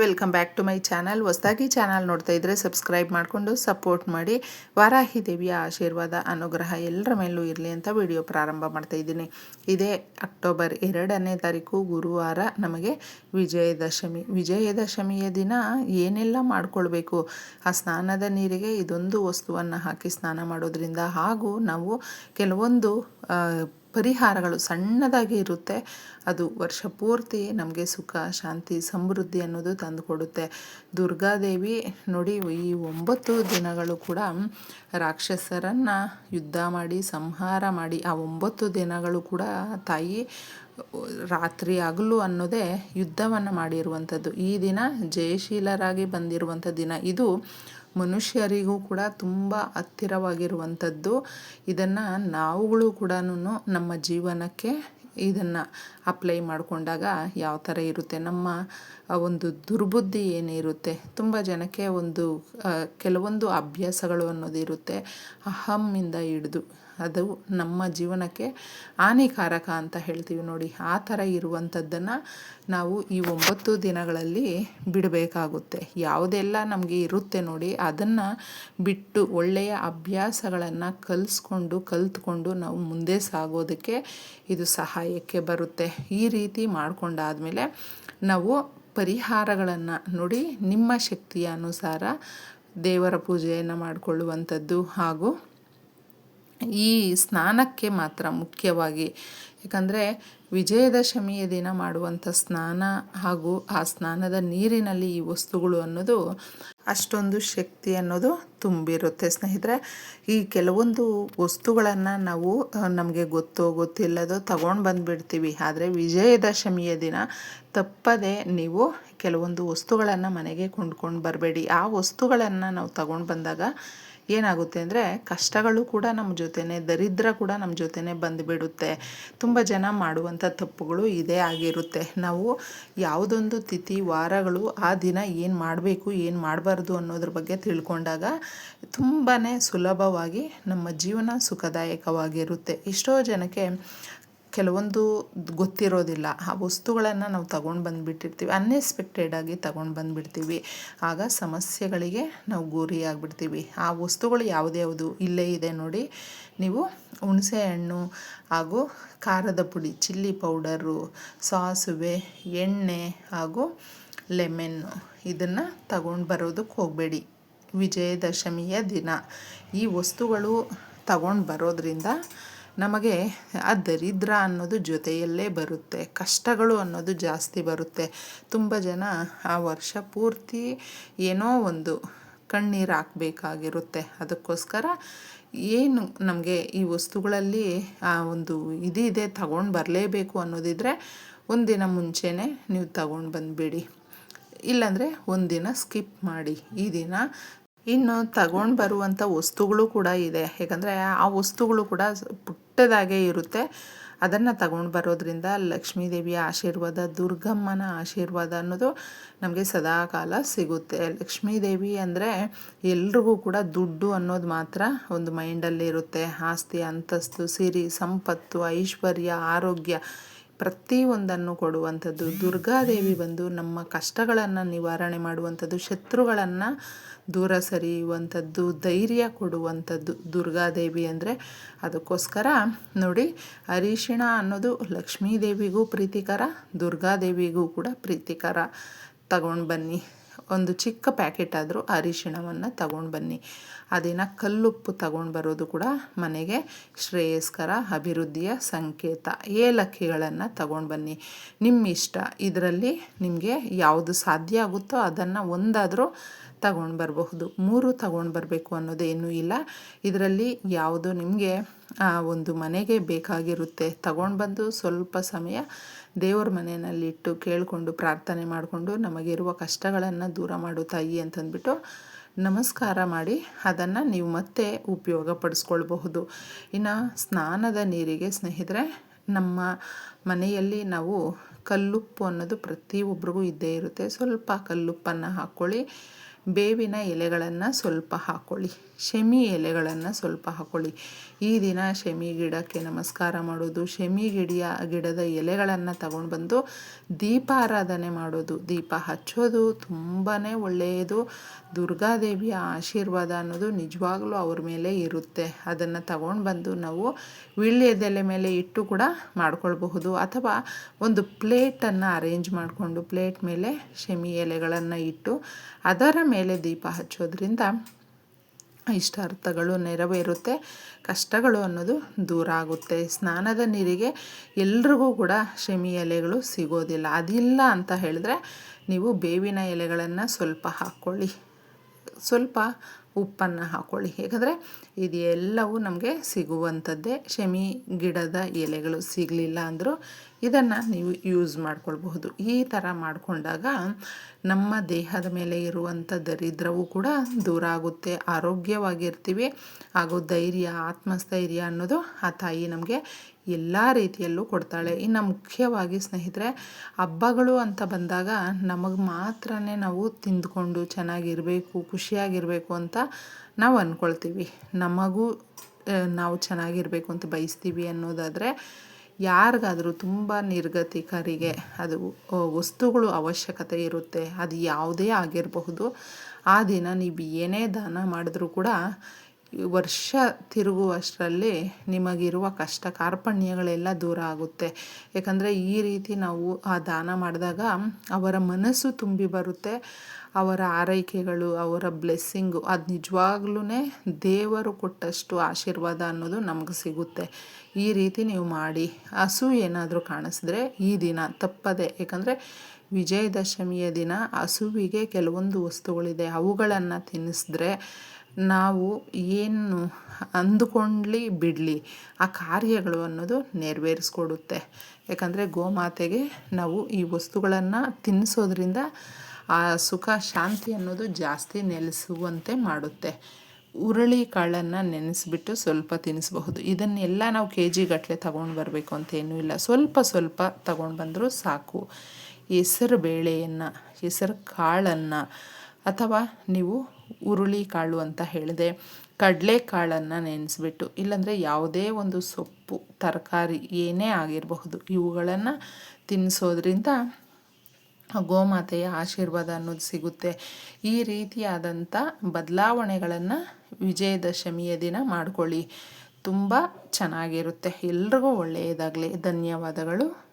Welcome back to my channel ಹೊಸದಾಗಿ channel ನೋಡ್ತಾ ಇದ್ದರೆ ಸಬ್ಸ್ಕ್ರೈಬ್ ಮಾಡಿಕೊಂಡು ಸಪೋರ್ಟ್ ಮಾಡಿ. ವಾರಾಹಿ ದೇವಿಯ ಆಶೀರ್ವಾದ, ಅನುಗ್ರಹ ಎಲ್ಲರ ಮೇಲೂ ಇರಲಿ ಅಂತ ವಿಡಿಯೋ ಪ್ರಾರಂಭ ಮಾಡ್ತಾ ಇದ್ದೀನಿ. ಇದೇ ಅಕ್ಟೋಬರ್ ಎರಡನೇ ತಾರೀಕು ಗುರುವಾರ ನಮಗೆ ವಿಜಯದಶಮಿ. ವಿಜಯದಶಮಿಯ ದಿನ ಏನೆಲ್ಲ ಮಾಡಿಕೊಳ್ಬೇಕು? ಆ ಸ್ನಾನದ ನೀರಿಗೆ ಇದೊಂದು ವಸ್ತುವನ್ನು ಹಾಕಿ ಸ್ನಾನ ಮಾಡೋದ್ರಿಂದ ಹಾಗೂ ನಾವು ಕೆಲವೊಂದು ಪರಿಹಾರಗಳು ಸಣ್ಣದಾಗಿ ಇರುತ್ತೆ. ಅದು ವರ್ಷ ಪೂರ್ತಿ ನಮಗೆ ಸುಖ, ಶಾಂತಿ, ಸಮೃದ್ಧಿ ಅನ್ನೋದು ತಂದುಕೊಡುತ್ತೆ. ದುರ್ಗಾದೇವಿ ನೋಡಿ, ಈ ಒಂಬತ್ತು ದಿನಗಳು ಕೂಡ ರಾಕ್ಷಸರನ್ನು ಯುದ್ಧ ಮಾಡಿ, ಸಂಹಾರ ಮಾಡಿ, ಆ ಒಂಬತ್ತು ದಿನಗಳು ಕೂಡ ತಾಯಿ ರಾತ್ರಿ ಹಗಲು ಅನ್ನೋದೇ ಯುದ್ಧವನ್ನು ಮಾಡಿರುವಂಥದ್ದು. ಈ ದಿನ ಜಯಶೀಲರಾಗಿ ಬಂದಿರುವಂಥ ದಿನ. ಇದು ಮನುಷ್ಯರಿಗೂ ಕೂಡ ತುಂಬ ಹತ್ತಿರವಾಗಿರುವಂಥದ್ದು. ಇದನ್ನು ನಾವುಗಳು ಕೂಡ ನಮ್ಮ ಜೀವನಕ್ಕೆ ಇದನ್ನು ಅಪ್ಲೈ ಮಾಡಿಕೊಂಡಾಗ ಯಾವ ಥರ ಇರುತ್ತೆ? ನಮ್ಮ ಒಂದು ದುರ್ಬುದ್ಧಿ ಏನಿರುತ್ತೆ ತುಂಬ ಜನಕ್ಕೆ ಒಂದು ಕೆಲವೊಂದು ಅಭ್ಯಾಸಗಳು ಅನ್ನೋದು ಇರುತ್ತೆ. ಅಹಮ್ಮಿಂದ ಹಿಡಿದು. ಅದು ನಮ್ಮ ಜೀವನಕ್ಕೆ ಹಾನಿಕಾರಕ ಅಂತ ಹೇಳ್ತೀವಿ ನೋಡಿ. ಆ ಥರ ಇರುವಂಥದ್ದನ್ನು ನಾವು ಈ ಒಂಬತ್ತು ದಿನಗಳಲ್ಲಿ ಬಿಡಬೇಕಾಗುತ್ತೆ. ಯಾವುದೆಲ್ಲ ನಮಗೆ ಇರುತ್ತೆ ನೋಡಿ, ಅದನ್ನು ಬಿಟ್ಟು ಒಳ್ಳೆಯ ಅಭ್ಯಾಸಗಳನ್ನು ಕಲಿಸ್ಕೊಂಡು, ಕಲಿತ್ಕೊಂಡು ನಾವು ಮುಂದೆ ಸಾಗೋದಕ್ಕೆ ಇದು ಸಹಾಯಕ್ಕೆ ಬರುತ್ತೆ. ಈ ರೀತಿ ಮಾಡಿಕೊಂಡಾದಮೇಲೆ ನಾವು ಪರಿಹಾರಗಳನ್ನು ನೋಡಿ, ನಿಮ್ಮ ಶಕ್ತಿಯ ಅನುಸಾರ ದೇವರ ಪೂಜೆಯನ್ನು ಮಾಡಿಕೊಳ್ಳುವಂಥದ್ದು ಹಾಗೂ ಈ ಸ್ನಾನಕ್ಕೆ ಮಾತ್ರ ಮುಖ್ಯವಾಗಿ. ಯಾಕಂದರೆ ವಿಜಯದಶಮಿಯ ದಿನ ಮಾಡುವಂಥ ಸ್ನಾನ ಹಾಗೂ ಆ ಸ್ನಾನದ ನೀರಿನಲ್ಲಿ ಈ ವಸ್ತುಗಳು ಅನ್ನೋದು ಅಷ್ಟೊಂದು ಶಕ್ತಿ ಅನ್ನೋದು ತುಂಬಿರುತ್ತೆ ಸ್ನೇಹಿತರೆ. ಈ ಕೆಲವೊಂದು ವಸ್ತುಗಳನ್ನು ನಾವು ನಮಗೆ ಗೊತ್ತೋ ಗೊತ್ತಿಲ್ಲದೋ ತಗೊಂಡು ಬಂದುಬಿಡ್ತೀವಿ. ಆದರೆ ವಿಜಯದಶಮಿಯ ದಿನ ತಪ್ಪದೆ ನೀವು ಕೆಲವೊಂದು ವಸ್ತುಗಳನ್ನು ಮನೆಗೆ ಕೊಂಡ್ಕೊಂಡು ಬರಬೇಡಿ. ಆ ವಸ್ತುಗಳನ್ನು ನಾವು ತಗೊಂಡು ಬಂದಾಗ ಏನಾಗುತ್ತೆ ಅಂದರೆ ಕಷ್ಟಗಳು ಕೂಡ ನಮ್ಮ ಜೊತೆನೇ, ದರಿದ್ರ ಕೂಡ ನಮ್ಮ ಜೊತೆನೆ ಬಂದುಬಿಡುತ್ತೆ. ತುಂಬ ಜನ ಮಾಡುವಂಥ ತಪ್ಪುಗಳು ಇದೇ ಆಗಿರುತ್ತೆ. ನಾವು ಯಾವುದೊಂದು ತಿಥಿ, ವಾರಗಳು, ಆ ದಿನ ಏನು ಮಾಡಬೇಕು, ಏನು ಮಾಡಬಾರ್ದು ಅನ್ನೋದ್ರ ಬಗ್ಗೆ ತಿಳ್ಕೊಂಡಾಗ ತುಂಬಾ ಸುಲಭವಾಗಿ ನಮ್ಮ ಜೀವನ ಸುಖದಾಯಕವಾಗಿರುತ್ತೆ. ಎಷ್ಟೋ ಜನಕ್ಕೆ ಕೆಲವೊಂದು ಗೊತ್ತಿರೋದಿಲ್ಲ. ಆ ವಸ್ತುಗಳನ್ನು ನಾವು ತಗೊಂಡು ಬಂದುಬಿಟ್ಟಿರ್ತೀವಿ. ಅನ್ಎಕ್ಸ್ಪೆಕ್ಟೆಡಾಗಿ ತಗೊಂಡು ಬಂದುಬಿಡ್ತೀವಿ. ಆಗ ಸಮಸ್ಯೆಗಳಿಗೆ ನಾವು ಗುರಿಯಾಗ್ಬಿಡ್ತೀವಿ ಆ ವಸ್ತುಗಳು ಯಾವುದ್ಯಾವುದು ಇಲ್ಲೇ ಇದೆ ನೋಡಿ ನೀವು ಹುಣಸೆ ಹಣ್ಣು ಹಾಗೂ ಖಾರದ ಪುಡಿ, ಚಿಲ್ಲಿ ಪೌಡರು, ಸಾಸುವೆ, ಎಣ್ಣೆ ಹಾಗೂ ಲೆಮೆನ್ನು ಇದನ್ನು ತಗೊಂಡು ಬರೋದಕ್ಕೆ ಹೋಗಬೇಡಿ. ವಿಜಯದಶಮಿಯ ದಿನ. ಈ ವಸ್ತುಗಳು ತಗೊಂಡು ಬರೋದ್ರಿಂದ ನಮಗೆ ಆ ದರಿದ್ರ ಅನ್ನೋದು ಜೊತೆಯಲ್ಲೇ ಬರುತ್ತೆ, ಕಷ್ಟಗಳು ಅನ್ನೋದು ಜಾಸ್ತಿ ಬರುತ್ತೆ. ತುಂಬ ಜನ ಆ ವರ್ಷ ಪೂರ್ತಿ ಏನೋ ಒಂದು ಕಣ್ಣೀರು ಹಾಕಬೇಕಾಗಿರುತ್ತೆ. ಅದಕ್ಕೋಸ್ಕರ ಏನು ನಮಗೆ ಈ ವಸ್ತುಗಳಲ್ಲಿ ಆ ಒಂದು ಇದಿದೆ ತಗೊಂಡು ಬರಲೇಬೇಕು ಅನ್ನೋದಿದ್ರೆ ಒಂದಿನ ಮುಂಚೆನೇ ನೀವು ತಗೊಂಡು ಬಂದುಬಿಡಿ. ಇಲ್ಲಾಂದರೆ ಒಂದಿನ ಸ್ಕಿಪ್ ಮಾಡಿ. ಈ ದಿನ ಇನ್ನು ತಗೊಂಡು ಬರುವಂಥ ವಸ್ತುಗಳು ಕೂಡ ಇದೆ. ಯಾಕಂದರೆ ಆ ವಸ್ತುಗಳು ಕೂಡ ಪುಟ್ಟದಾಗೆ ಇರುತ್ತೆ. ಅದನ್ನು ತಗೊಂಡು ಬರೋದ್ರಿಂದ ಲಕ್ಷ್ಮೀ ದೇವಿಯ ಆಶೀರ್ವಾದ, ದುರ್ಗಮ್ಮನ ಆಶೀರ್ವಾದ ಅನ್ನೋದು ನಮಗೆ ಸದಾಕಾಲ ಸಿಗುತ್ತೆ. ಲಕ್ಷ್ಮೀ ದೇವಿ ಅಂದರೆ ಎಲ್ರಿಗೂ ಕೂಡ ದುಡ್ಡು ಅನ್ನೋದು ಮಾತ್ರ ಒಂದು ಮೈಂಡಲ್ಲಿ ಇರುತ್ತೆ. ಆಸ್ತಿ, ಅಂತಸ್ತು, ಸಿರಿ, ಸಂಪತ್ತು, ಐಶ್ವರ್ಯ, ಆರೋಗ್ಯ ಪ್ರತಿಯೊಂದನ್ನು ಕೊಡುವಂಥದ್ದು. ದುರ್ಗಾದೇವಿ ಬಂದು ನಮ್ಮ ಕಷ್ಟಗಳನ್ನು ನಿವಾರಣೆ ಮಾಡುವಂಥದ್ದು, ಶತ್ರುಗಳನ್ನು ದೂರ ಸರಿಯುವಂಥದ್ದು, ಧೈರ್ಯ ಕೊಡುವಂಥದ್ದು ದುರ್ಗಾದೇವಿ ಅಂದರೆ ಅದಕ್ಕೋಸ್ಕರ ನೋಡಿ ಅರಿಶಿಣ ಅನ್ನೋದು ಲಕ್ಷ್ಮೀ ದೇವಿಗೂ ಪ್ರೀತಿಕರ, ದುರ್ಗಾದೇವಿಗೂ ಕೂಡ ಪ್ರೀತಿಕರ. ತಗೊಂಡು ಬನ್ನಿ. ಒಂದು ಚಿಕ್ಕ ಪ್ಯಾಕೆಟ್ ಆದರೂ ಅರಿಶಿಣವನ್ನು ತಗೊಂಡು ಬನ್ನಿ. ಅದಿನ ಕಲ್ಲುಪ್ಪು ತಗೊಂಡು ಬರೋದು ಕೂಡ ಮನೆಗೆ ಶ್ರೇಯಸ್ಕರ, ಅಭಿವೃದ್ಧಿಯ ಸಂಕೇತ. ಏಲಕ್ಕಿಗಳನ್ನು ತಗೊಂಡು ಬನ್ನಿ. ನಿಮ್ಮ ಇಷ್ಟ ಇದರಲ್ಲಿ ನಿಮಗೆ ಯಾವುದು ಸಾಧ್ಯ ಆಗುತ್ತೋ ಅದನ್ನು ಒಂದಾದರೂ ತಗೊಂಡು ಬರಬಹುದು. ಮೂರು ತಗೊಂಡು ಬರಬೇಕು ಅನ್ನೋದೇನೂ ಇಲ್ಲ. ಇದರಲ್ಲಿ ಯಾವುದು ನಿಮಗೆ ಒಂದು ಮನೆಗೆ ಬೇಕಾಗಿರುತ್ತೆ. ತಗೊಂಡು ಬಂದು ಸ್ವಲ್ಪ ಸಮಯ ದೇವರ ಮನೆಯಲ್ಲಿಟ್ಟು ಕೇಳಿಕೊಂಡು ಪ್ರಾರ್ಥನೆ ಮಾಡಿಕೊಂಡು ನಮಗಿರುವ ಕಷ್ಟಗಳನ್ನು ದೂರ ಮಾಡು ತಾಯಿ ಅಂತಂದ್ಬಿಟ್ಟು ನಮಸ್ಕಾರ ಮಾಡಿ ಅದನ್ನು ನೀವು ಮತ್ತೆ ಉಪಯೋಗ ಪಡಿಸ್ಕೊಳ್ಬಹುದು ಇನ್ನು ಸ್ನಾನದ ನೀರಿಗೆ ಸ್ನೇಹಿತರೆ, ನಮ್ಮ ಮನೆಯಲ್ಲಿ ನಾವು ಕಲ್ಲುಪ್ಪು ಅನ್ನೋದು ಪ್ರತಿಯೊಬ್ಬರಿಗೂ ಇದ್ದೇ ಇರುತ್ತೆ. ಸ್ವಲ್ಪ ಕಲ್ಲುಪ್ಪನ್ನು ಹಾಕ್ಕೊಳ್ಳಿ. ಬೇವಿನ ಎಲೆಗಳನ್ನು ಸ್ವಲ್ಪ ಹಾಕ್ಕೊಳ್ಳಿ ಶಮಿ ಎಲೆಗಳನ್ನು ಸ್ವಲ್ಪ ಹಾಕ್ಕೊಳ್ಳಿ ಈ ದಿನ ಶಮಿ ಗಿಡಕ್ಕೆ ನಮಸ್ಕಾರ ಮಾಡೋದು, ಶಮಿ ಗಿಡಿಯ, ಗಿಡದ ಎಲೆಗಳನ್ನು ತಗೊಂಡು ಬಂದು ದೀಪಾರಾಧನೆ ಮಾಡೋದು. ದೀಪ ಹಚ್ಚೋದು ತುಂಬಾ ಒಳ್ಳೆಯದು ದುರ್ಗಾದೇವಿಯ ಆಶೀರ್ವಾದ ಅನ್ನೋದು ನಿಜವಾಗ್ಲೂ ಅವ್ರ ಮೇಲೆ ಇರುತ್ತೆ. ಅದನ್ನು ತಗೊಂಡು ಬಂದು ನಾವು ವೀಳ್ಯದೆಲೆ ಮೇಲೆ ಇಟ್ಟು ಕೂಡ ಮಾಡ್ಕೊಳ್ಬಹುದು. ಅಥವಾ ಒಂದು ಪ್ಲೇಟನ್ನು ಅರೇಂಜ್ ಮಾಡಿಕೊಂಡು ಪ್ಲೇಟ್ ಮೇಲೆ ಶಮಿ ಎಲೆಗಳನ್ನು ಇಟ್ಟು ಅದರ ಮೇಲೆ ದೀಪ ಹಚ್ಚೋದ್ರಿಂದ ಇಷ್ಟಾರ್ಥಗಳು ನೆರವೇರುತ್ತೆ, ಕಷ್ಟಗಳು ಅನ್ನೋದು ದೂರ ಆಗುತ್ತೆ. ಸ್ನಾನದ ನೀರಿಗೆ ಎಲ್ರಿಗೂ ಕೂಡ ಶಮಿ ಎಲೆಗಳು ಸಿಗೋದಿಲ್ಲ. ಅದಿಲ್ಲ ಅಂತ ಹೇಳಿದ್ರೆ ನೀವು ಬೇವಿನ ಎಲೆಗಳನ್ನು ಸ್ವಲ್ಪ ಹಾಕ್ಕೊಳ್ಳಿ. ಸ್ವಲ್ಪ ಉಪ್ಪನ್ನು ಹಾಕ್ಕೊಳ್ಳಿ ಹೇಗಾದರೆ ಇದು ಎಲ್ಲವೂ ನಮಗೆ ಸಿಗುವಂಥದ್ದೇ. ಶಮಿ ಗಿಡದ ಎಲೆಗಳು ಸಿಗಲಿಲ್ಲ ಅಂದರೂ ಇದನ್ನು ನೀವು ಯೂಸ್ ಮಾಡ್ಕೊಳ್ಬಹುದು. ಈ ಥರ ಮಾಡಿಕೊಂಡಾಗ ನಮ್ಮ ದೇಹದ ಮೇಲೆ ಇರುವಂಥ ದರಿದ್ರವೂ ಕೂಡ ದೂರ ಆಗುತ್ತೆ. ಆರೋಗ್ಯವಾಗಿರ್ತೀವಿ. ಹಾಗೂ ಧೈರ್ಯ, ಆತ್ಮಸ್ಥೈರ್ಯ ಅನ್ನೋದು ಆ ತಾಯಿ ನಮಗೆ ಎಲ್ಲ ರೀತಿಯಲ್ಲೂ ಕೊಡ್ತಾಳೆ. ಇನ್ನು ಮುಖ್ಯವಾಗಿ ಸ್ನೇಹಿತರೆ, ಹಬ್ಬಗಳು ಅಂತ ಬಂದಾಗ ನಮಗೆ ಮಾತ್ರ ನಾವು ತಿಂದ್ಕೊಂಡು ಚೆನ್ನಾಗಿರಬೇಕು, ಖುಷಿಯಾಗಿರಬೇಕು ಅಂತ ನಾವು ಅಂದ್ಕೊಳ್ತೀವಿ ನಮಗೂ ನಾವು ಚೆನ್ನಾಗಿರಬೇಕು ಅಂತ ಬಯಸ್ತೀವಿ ಅನ್ನೋದಾದರೆ ಯಾರಿಗಾದರೂ ತುಂಬ ನಿರ್ಗತಿಕರಿಗೆ ಅದು ವಸ್ತುಗಳು ಅವಶ್ಯಕತೆ ಇರುತ್ತೆ. ಅದು ಯಾವುದೇ ಆಗಿರಬಹುದು. ಆ ದಿನ ನೀವು ಏನೇ ದಾನ ಮಾಡಿದ್ರೂ ಕೂಡ ವರ್ಷ ತಿರುಗುವಷ್ಟರಲ್ಲಿ ನಿಮಗಿರುವ ಕಷ್ಟ, ಕಾರ್ಪಣ್ಯಗಳೆಲ್ಲ ದೂರ ಆಗುತ್ತೆ. ಯಾಕಂದರೆ ಈ ರೀತಿ ನಾವು ಆ ದಾನ ಮಾಡಿದಾಗ ಅವರ ಮನಸ್ಸು ತುಂಬಿ ಬರುತ್ತೆ. ಅವರ ಆರೈಕೆಗಳು, ಅವರ ಬ್ಲೆಸ್ಸಿಂಗು ಅದು ನಿಜವಾಗ್ಲೂ ದೇವರು ಕೊಟ್ಟಷ್ಟು ಆಶೀರ್ವಾದ ಅನ್ನೋದು ನಮಗೆ ಸಿಗುತ್ತೆ. ಈ ರೀತಿ ನೀವು ಮಾಡಿ. ಹಸು ಏನಾದರೂ ಕಾಣಿಸಿದ್ರೆ ಈ ದಿನ ತಪ್ಪದೆ ಯಾಕಂದರೆ ವಿಜಯದಶಮಿಯ ದಿನ ಹಸುವಿಗೆ ಕೆಲವೊಂದು ವಸ್ತುಗಳಿದೆ. ಅವುಗಳನ್ನು ತಿನ್ನಿಸಿದ್ರೆ ನಾವು ಏನು ಅಂದುಕೊಂಡ್ಲಿ ಬಿಡಲಿ, ಆ ಕಾರ್ಯಗಳು ಅನ್ನೋದು ನೆರವೇರಿಸ್ಕೊಡುತ್ತೆ. ಯಾಕಂದರೆ ಗೋಮಾತೆಗೆ ನಾವು ಈ ವಸ್ತುಗಳನ್ನು ತಿನ್ನಿಸೋದ್ರಿಂದ ಆ ಸುಖ, ಶಾಂತಿ ಅನ್ನೋದು ಜಾಸ್ತಿ ನೆಲೆಸುವಂತೆ ಮಾಡುತ್ತೆ. ಹುರುಳಿ ಕಾಳನ್ನು ನೆನೆಸಿಬಿಟ್ಟು ಸ್ವಲ್ಪ ತಿನ್ನಿಸಬಹುದು. ಇದನ್ನೆಲ್ಲ ನಾವು ಕೆ ಜಿ ಗಟ್ಟಲೆ ತಗೊಂಡು ಬರಬೇಕು ಅಂತ ಏನೂ ಇಲ್ಲ. ಸ್ವಲ್ಪ ಸ್ವಲ್ಪ ತಗೊಂಡು ಬಂದರೂ ಸಾಕು. ಹೆಸರು ಬೇಳೆಯನ್ನು ಹೆಸರು ಕಾಳನ್ನು ಅಥವಾ ನೀವು ಹುರುಳಿ ಕಾಳು ಅಂತ ಹೇಳಿದೆ. ಕಡಲೆಕಾಳನ್ನು ನೆನೆಸ್ಬಿಟ್ಟು, ಇಲ್ಲಾಂದರೆ ಯಾವುದೇ ಒಂದು ಸೊಪ್ಪು, ತರಕಾರಿ ಏನೇ ಆಗಿರಬಹುದು, ಇವುಗಳನ್ನು ತಿನ್ನಿಸೋದ್ರಿಂದ ಗೋಮಾತೆಯ ಆಶೀರ್ವಾದ ಅನ್ನೋದು ಸಿಗುತ್ತೆ. ಈ ರೀತಿಯಾದಂಥ ಬದಲಾವಣೆಗಳನ್ನು ವಿಜಯದಶಮಿಯ ದಿನ ಮಾಡಿಕೊಳ್ಳಿ. ತುಂಬ ಚೆನ್ನಾಗಿರುತ್ತೆ. ಎಲ್ರಿಗೂ ಒಳ್ಳೆಯದಾಗಲಿ. ಧನ್ಯವಾದಗಳು.